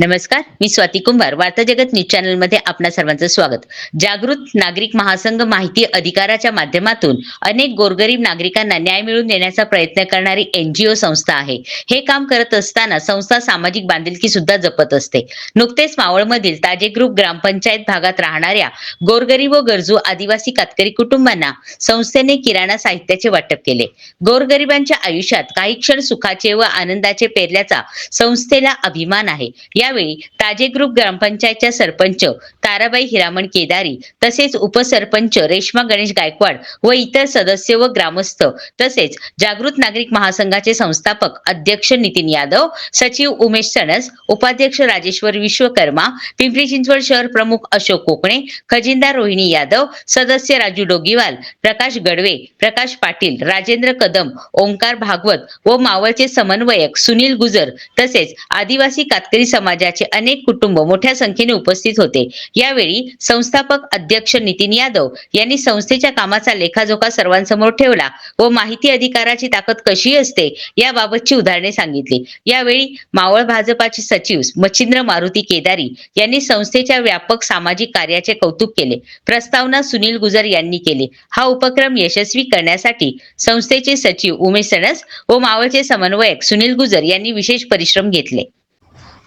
नमस्कार मी स्वाती कुंभार वार्ता जगत न्यूज चॅनलमध्ये आपणा सर्वांचं स्वागत. जागृत नागरिक महासंघ माहिती अधिकाराच्या माध्यमातून अनेक गोरगरीब नागरिकांना न्याय मिळवून देण्याचा प्रयत्न करणारी एनजीओ संस्था आहे. हे काम करत असताना संस्था सामाजिक बांधिलकी सुद्धा जपत असते. नुकतेच मावळमधील ताजे ग्रुप ग्रामपंचायत भागात राहणाऱ्या गोरगरीब व गरजू आदिवासी कातकरी कुटुंबांना संस्थेने किराणा साहित्याचे वाटप केले. गोरगरिबांच्या आयुष्यात काही क्षण सुखाचे व आनंदाचे पेरल्याचा संस्थेला अभिमान आहे. यावेळी ताजे ग्रुप ग्रामपंचायतच्या सरपंच ताराबाई हिरामण केदारी तसेच उपसरपंच रेश्मा गणेश गायकवाड व इतर सदस्य व ग्रामस्थ तसेच जागृत नागरिक महासंघाचे संस्थापक अध्यक्ष नितीन यादव सचिव उमेश सणस उपाध्यक्ष राजेश्वर विश्वकर्मा पिंपरी चिंचवड शहर प्रमुख अशोक कोकणे खजिनदार रोहिणी यादव सदस्य राजू डोगीवाल प्रकाश गडवे प्रकाश पाटील राजेंद्र कदम ओंकार भागवत व मावळचे समन्वयक सुनील गुजर तसेच आदिवासी कातकरी समाजाचे अनेक कुटुंब मोठ्या संख्येने उपस्थित होते. यावेळी संस्थापक अध्यक्ष नितीन यादव यांनी संस्थेच्या कामाचा लेखाजोखा सर्वांसमोर ठेवला व माहिती अधिकाराची ताकद कशी असते याबाबतची उदाहरणे सांगितली. यावेळी मावळ भाजपाचे सचिव मच्छिंद्र मारुती केदारी यांनी संस्थेच्या व्यापक सामाजिक कार्याचे कौतुक केले. प्रस्तावना सुनील गुजर यांनी केली. हा उपक्रम यशस्वी करण्यासाठी संस्थेचे सचिव उमेश सणस व मावळचे समन्वयक सुनील गुजर यांनी विशेष परिश्रम घेतले.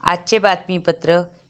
आजचे बातमीपत्र